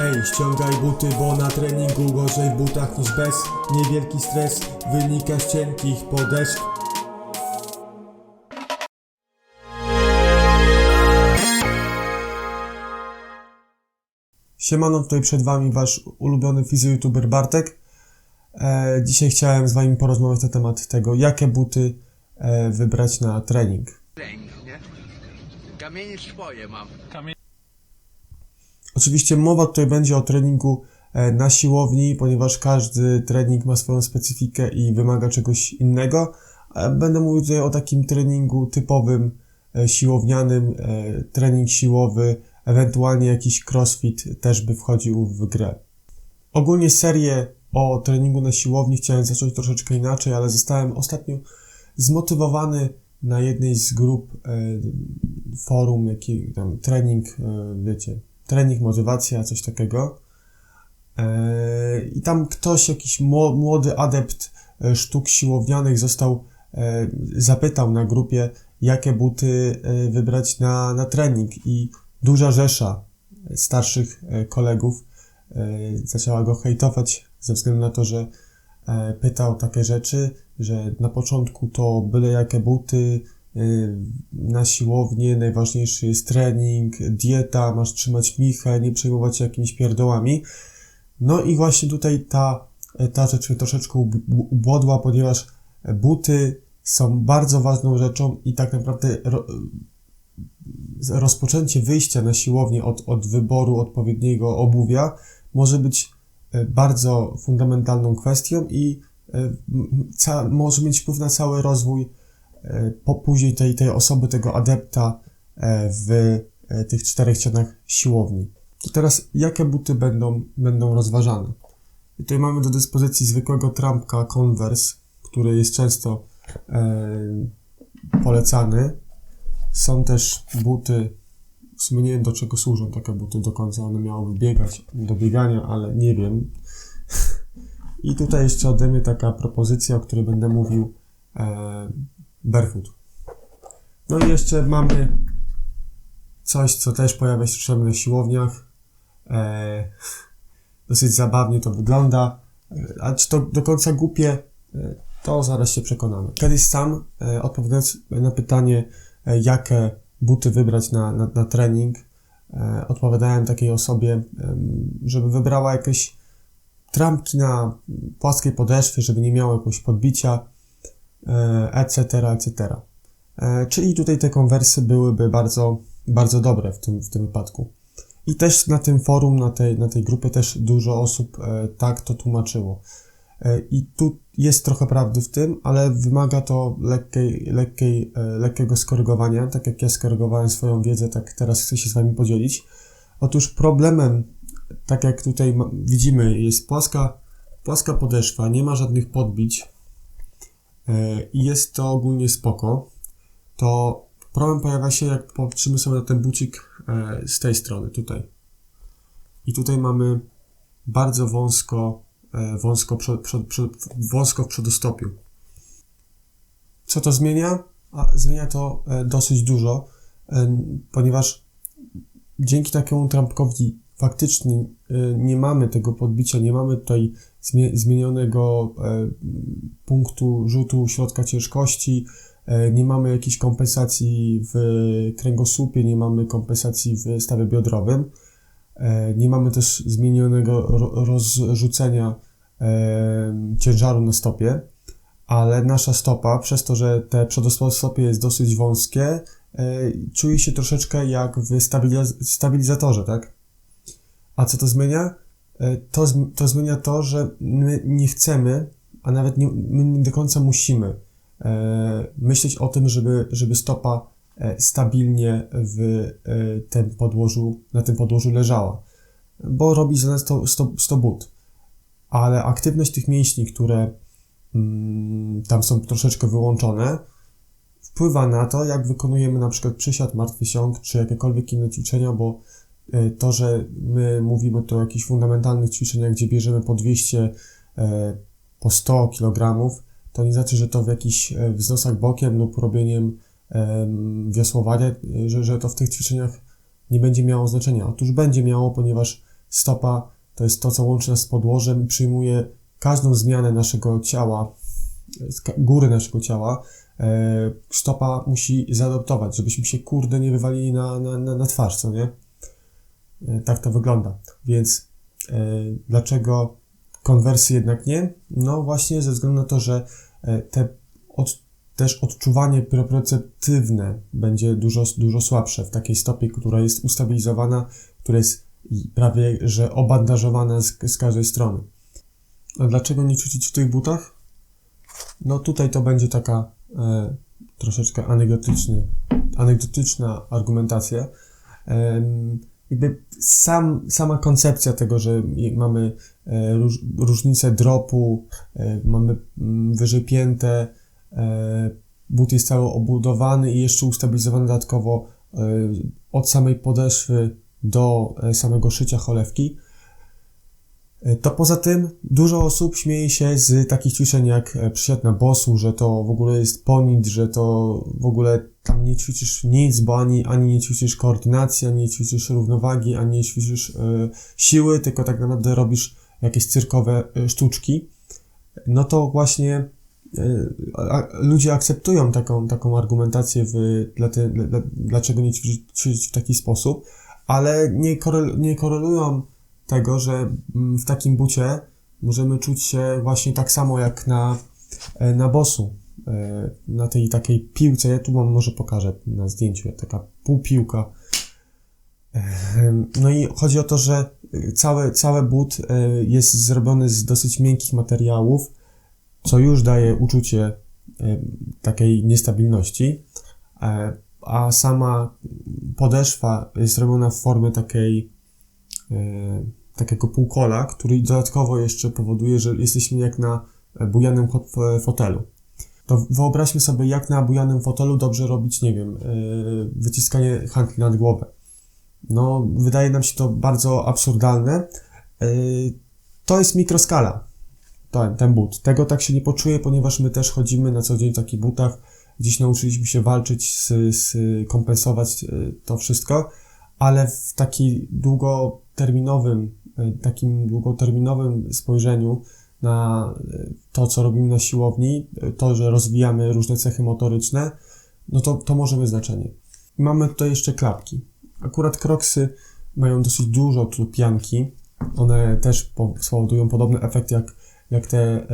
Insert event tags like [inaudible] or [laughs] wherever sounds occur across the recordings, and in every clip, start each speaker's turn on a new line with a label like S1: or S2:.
S1: Ej, ściągaj buty, bo na treningu gorzej w butach niż bez Niewielki stres wynika z cienkich podeszw Siemano, tutaj przed Wami Wasz ulubiony fizjo-youtuber Bartek. E, dzisiaj chciałem z Wami porozmawiać na temat tego, jakie buty e, wybrać na trening.
S2: trening, nie? Kamienie swoje mam.
S1: Oczywiście mowa tutaj będzie o treningu e, na siłowni, ponieważ każdy trening ma swoją specyfikę i wymaga czegoś innego. E, Będę mówił tutaj o takim treningu typowym, e, siłownianym, trening siłowy, ewentualnie jakiś crossfit też by wchodził w grę. Ogólnie serię o treningu na siłowni chciałem zacząć troszeczkę inaczej, ale zostałem ostatnio zmotywowany na jednej z grup forum, jaki tam trening, wiecie, trening, motywacja, coś takiego. E, I tam ktoś, jakiś mło- młody adept e, sztuk siłownianych został, e, zapytał na grupie, jakie buty wybrać na, na trening i duża rzesza starszych kolegów zaczęła go hejtować ze względu na to, że pytał takie rzeczy, że na początku to byle jakie buty, na siłownię najważniejszy jest trening, dieta, masz trzymać michę, nie przejmować się jakimiś pierdołami. No i właśnie tutaj ta, ta rzecz mnie troszeczkę ub- ubodła, ponieważ buty są bardzo ważną rzeczą i tak naprawdę ro, rozpoczęcie wyjścia na siłownię od, od wyboru odpowiedniego obuwia może być e, bardzo fundamentalną kwestią i e, ca, może mieć wpływ na cały rozwój po, później tej, tej osoby, tego adepta e, w e, tych czterech ścianach siłowni. To teraz, jakie buty będą, będą rozważane? I tutaj mamy do dyspozycji zwykłego trampka Converse, który jest często e, polecany. Są też buty, w sumie nie wiem do czego służą takie buty do końca, one miałyby biegać do biegania, ale nie wiem. [laughs] I tutaj jeszcze ode mnie taka propozycja, o której będę mówił, e, barefoot. No i jeszcze mamy coś, co też pojawia się czasami na siłowniach. E, [laughs] dosyć zabawnie to wygląda, e, a czy to do końca głupie, e, to zaraz się przekonamy. Kiedyś sam, e, odpowiadając na pytanie, e, jakie buty wybrać na, na, na trening, e, odpowiadałem takiej osobie, em, żeby wybrała jakieś trampki na płaskiej podeszwie, żeby nie miało jakiegoś podbicia, e, etc., etc. E, Czyli tutaj te konwersy byłyby bardzo, bardzo dobre w tym, w tym wypadku. I też na tym forum, na tej, na tej grupie też dużo osób e, tak to tłumaczyło. E, I tu jest trochę prawdy w tym, ale wymaga to lekkiej, lekkiej, lekkiego skorygowania. Tak jak ja skorygowałem swoją wiedzę, tak teraz chcę się z Wami podzielić. Otóż problemem, tak jak tutaj widzimy, jest płaska, płaska podeszwa, nie ma żadnych podbić i jest to ogólnie spoko. To problem pojawia się, jak popatrzymy sobie na ten bucik e, z tej strony, tutaj. I tutaj mamy bardzo wąsko, e, wąsko, przod, wąsko w przedostopiu. Co to zmienia? A zmienia to e, dosyć dużo, e, ponieważ dzięki takiemu trampkowi faktycznie e, nie mamy tego podbicia, nie mamy tutaj zmie- zmienionego e, punktu rzutu środka ciężkości, e, nie mamy jakiejś kompensacji w kręgosłupie, nie mamy kompensacji w stawie biodrowym. E, Nie mamy też zmienionego ro- rozrzucenia ciężaru na stopie, ale nasza stopa, przez to, że te przedostopie jest dosyć wąskie, czuje się troszeczkę jak w stabiliz- stabilizatorze, tak? A co to zmienia? E, To, to zmienia to, że my nie chcemy, a nawet nie, my nie do końca musimy e, myśleć o tym, żeby, żeby stopa e, stabilnie w e, tym podłożu, na tym podłożu leżała, bo robi za nas to, to, to but. Ale aktywność tych mięśni, które mm, tam są troszeczkę wyłączone, wpływa na to, jak wykonujemy na przykład przysiad, martwy ciąg, czy jakiekolwiek inne ćwiczenia, bo to, że my mówimy tu o jakichś fundamentalnych ćwiczeniach, gdzie bierzemy po 200, e, po 100 kg, to nie znaczy, że to w jakichś e, wznosach bokiem lub robieniem em, wiosłowania, e, że, że to w tych ćwiczeniach nie będzie miało znaczenia. Otóż będzie miało, ponieważ stopa to jest to, co łączy nas z podłożem i przyjmuje każdą zmianę naszego ciała, góry naszego ciała, e, stopa musi zaadoptować, żebyśmy się kurde nie wywalili na, na, na, na twarz, co nie? E, tak to wygląda. Więc e, dlaczego konwersy jednak nie? No właśnie ze względu na to, że e, te od, też odczuwanie proprioceptywne będzie dużo, dużo słabsze w takiej stopie, która jest ustabilizowana, która jest prawie że obandażowana z, z każdej strony. A dlaczego nie ćwiczyć w tych butach? No tutaj to będzie taka e, troszeczkę anegdotyczna argumentacja. Em, jakby sam, sama koncepcja tego, że mamy e, róż, różnicę dropu, e, mamy mm, wyżej piętę, e, but jest cały obudowany i jeszcze ustabilizowany dodatkowo od samej podeszwy do samego szycia cholewki. E, To poza tym dużo osób śmieje się z takich ćwiczeń jak e, przysiad na bosu, że to w ogóle jest ponit, że to w ogóle tam nie ćwiczysz nic, bo ani, ani nie ćwiczysz koordynacji, ani nie ćwiczysz równowagi, ani nie ćwiczysz e, siły, tylko tak naprawdę robisz jakieś cyrkowe e, sztuczki. No to właśnie e, a, ludzie akceptują taką, taką argumentację, w, dla te, dla, dlaczego nie ćwiczyć w taki sposób, ale nie, korel, nie korelują tego, że mm, w takim bucie możemy czuć się właśnie tak samo jak na, e, na bosu, e, na tej takiej piłce. Ja tu wam może pokażę na zdjęciu, taka półpiłka. No i chodzi o to, że cały, cały but e, jest zrobiony z dosyć miękkich materiałów, co już daje uczucie e, takiej niestabilności, e, a sama podeszwa jest zrobiona w formie takiej e, takiego półkola, który dodatkowo jeszcze powoduje, że jesteśmy jak na e, bujanym e, fotelu. To wyobraźmy sobie, jak na bujanym fotelu dobrze robić, nie wiem, e, wyciskanie handli nad głowę. No, wydaje nam się to bardzo absurdalne. E, To jest mikroskala, ten, ten but. Tego tak się nie poczuje, ponieważ my też chodzimy na co dzień w takich butach. Gdzieś nauczyliśmy się walczyć, z, z, kompensować e, to wszystko, ale w takim długoterminowym, e, takim długoterminowym spojrzeniu na e, to, co robimy na siłowni, e, to, że rozwijamy różne cechy motoryczne, no to, to może mieć znaczenie. Mamy tutaj jeszcze klapki. Akurat kroksy mają dosyć dużo tu pianki. One też po- spowodują podobny efekt jak, jak te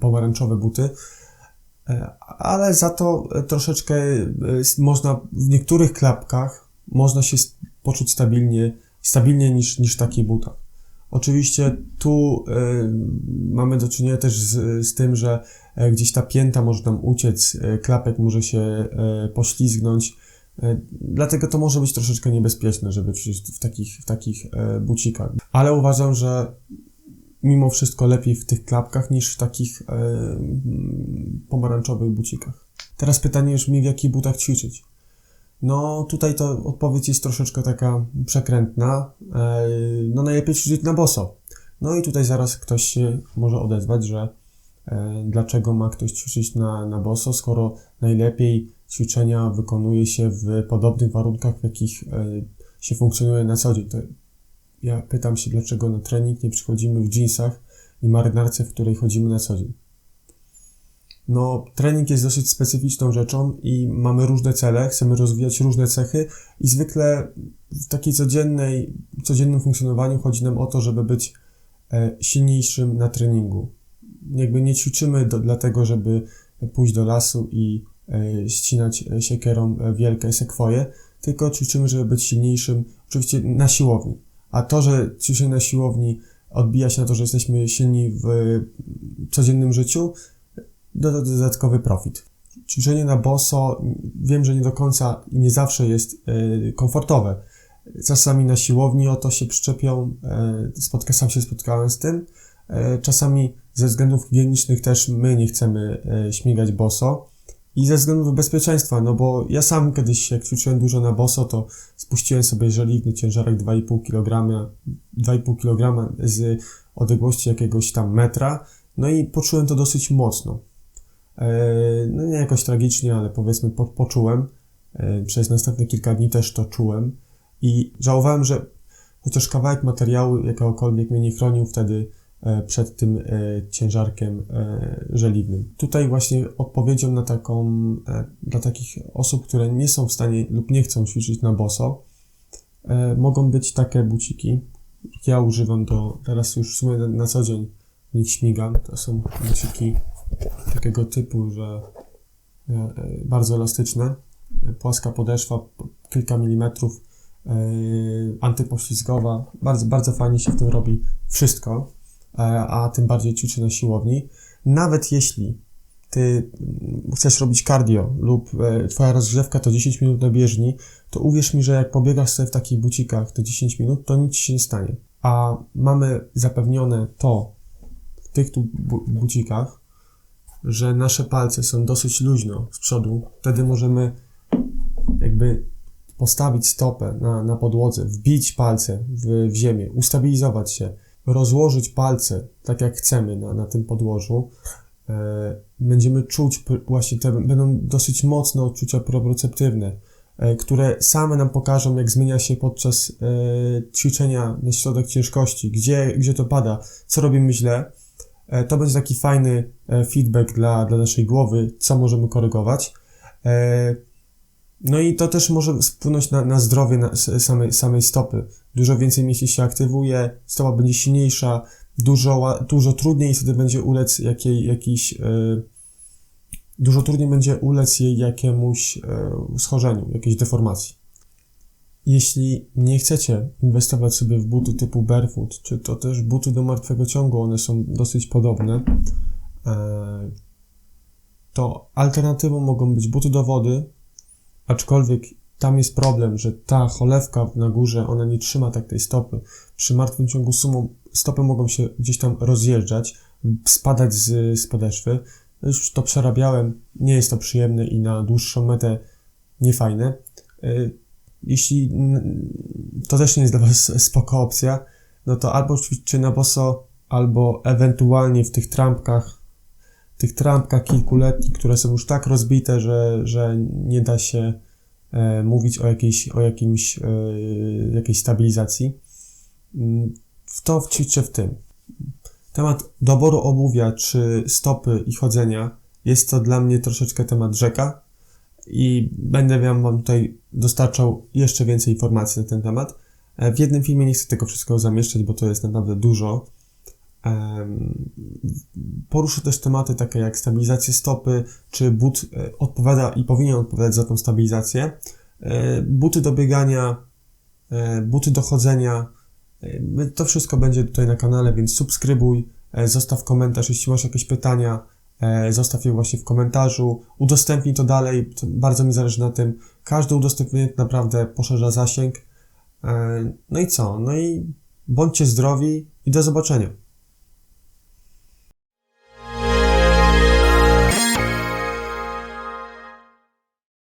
S1: pomarańczowe buty. Ale za to troszeczkę można w niektórych klapkach można się poczuć stabilnie, stabilniej niż, niż w takich butach. Oczywiście tu e, mamy do czynienia też z, z tym, że e, gdzieś ta pięta może nam uciec, e, klapek może się e, poślizgnąć, dlatego to może być troszeczkę niebezpieczne, żeby w takich, w takich bucikach. Ale uważam, że mimo wszystko lepiej w tych klapkach niż w takich pomarańczowych bucikach. Teraz pytanie już mi, w jakich butach ćwiczyć. No, tutaj to odpowiedź jest troszeczkę taka przekrętna. E, no, najlepiej ćwiczyć na boso. No i tutaj zaraz ktoś się może odezwać, że e, dlaczego ma ktoś ćwiczyć na, na boso, skoro najlepiej ćwiczenia wykonuje się w podobnych warunkach, w jakich e, się funkcjonuje na co dzień. To ja pytam się, dlaczego na trening nie przychodzimy w jeansach i marynarce, w której chodzimy na co dzień. No, trening jest dosyć specyficzną rzeczą i mamy różne cele, chcemy rozwijać różne cechy i zwykle w takiej codziennej, codziennym funkcjonowaniu chodzi nam o to, żeby być e, silniejszym na treningu. Jakby nie ćwiczymy do, dlatego, żeby pójść do lasu i e, ścinać siekierą wielkie sekwoje, tylko ćwiczymy, żeby być silniejszym, oczywiście na siłowni. A to, że ćwiczenie na siłowni odbija się na to, że jesteśmy silni w codziennym życiu, dodatkowy profit. Ćwiczenie na boso wiem, że nie do końca i nie zawsze jest e, komfortowe. Czasami na siłowni o to się przyczepią, e, spotka, sam się spotkałem z tym. E, czasami ze względów higienicznych też my nie chcemy śmigać boso. I ze względów bezpieczeństwa, no bo ja sam kiedyś jak ćwiczyłem dużo na boso, to spuściłem sobie żeliwny ciężarek 2,5 kg, 2,5 kg z odległości jakiegoś tam metra, no i poczułem to dosyć mocno. E, No nie jakoś tragicznie, ale powiedzmy po, poczułem. E, Przez następne kilka dni też to czułem i żałowałem, że chociaż kawałek materiału jakiegokolwiek mnie nie chronił wtedy e, przed tym ciężarkiem żeliwnym. Tutaj właśnie odpowiedzią na taką, dla takich osób, które nie są w stanie lub nie chcą ćwiczyć na boso, mogą być takie buciki. Ja używam do, teraz już w sumie na co dzień w nich śmigam. To są buciki takiego typu, że e, e, bardzo elastyczne, płaska podeszwa, kilka milimetrów, e, antypoślizgowa, bardzo, bardzo fajnie się w tym robi wszystko, a tym bardziej ćwiczy na siłowni. Nawet jeśli ty mm, chcesz robić cardio lub twoja rozgrzewka to 10 minut na bieżni, to uwierz mi, że jak pobiegasz sobie w takich bucikach te 10 minut, to nic się nie stanie. A mamy zapewnione to w tych tu bu- bucikach, że nasze palce są dosyć luźno z przodu, wtedy możemy jakby postawić stopę na, na podłodze, wbić palce w, w ziemię, ustabilizować się, rozłożyć palce tak jak chcemy na, na tym podłożu. E, będziemy czuć właśnie te, będą dosyć mocne odczucia proprioceptywne, e, które same nam pokażą, jak zmienia się podczas e, ćwiczenia na środek ciężkości, gdzie, gdzie to pada, co robimy źle. E, To będzie taki fajny e, feedback dla, dla naszej głowy, co możemy korygować. E, No i to też może wpłynąć na, na zdrowie na samej, samej stopy. Dużo więcej mięśni się aktywuje, stopa będzie silniejsza, dużo, dużo trudniej wtedy będzie ulec jakiej, jakiś, e, dużo trudniej będzie ulec jej jakiemuś schorzeniu, jakiejś deformacji. Jeśli nie chcecie inwestować sobie w buty typu barefoot, czy to też buty do martwego ciągu, one są dosyć podobne, e, to alternatywą mogą być buty do wody, aczkolwiek tam jest problem, że ta cholewka na górze, ona nie trzyma tak tej stopy. Przy martwym ciągu sumą stopy mogą się gdzieś tam rozjeżdżać, spadać z, z podeszwy. Już to przerabiałem, nie jest to przyjemne i na dłuższą metę niefajne. Jeśli to też nie jest dla Was spoko opcja, no to albo ćwiczcie na boso, albo ewentualnie w tych trampkach, tych trampkach kilkuletnich, które są już tak rozbite, że, że nie da się e, mówić o jakiejś, o jakimś, e, jakiejś stabilizacji. Mm, W to ćwiczę w tym. Temat doboru obuwia, czy stopy i chodzenia, jest to dla mnie troszeczkę temat rzeka i będę Wam tutaj dostarczał jeszcze więcej informacji na ten temat. E, W jednym filmie nie chcę tego wszystkiego zamieszczać, bo to jest naprawdę dużo. Poruszę też tematy takie jak stabilizacja stopy, czy but e, odpowiada i powinien odpowiadać za tą stabilizację. E, Buty do biegania, buty do chodzenia. To wszystko będzie tutaj na kanale, więc subskrybuj, zostaw komentarz, jeśli masz jakieś pytania, zostaw je właśnie w komentarzu, udostępnij to dalej, bardzo mi zależy na tym. Każde udostępnienie naprawdę poszerza zasięg. E, No i co? No i bądźcie zdrowi i do zobaczenia.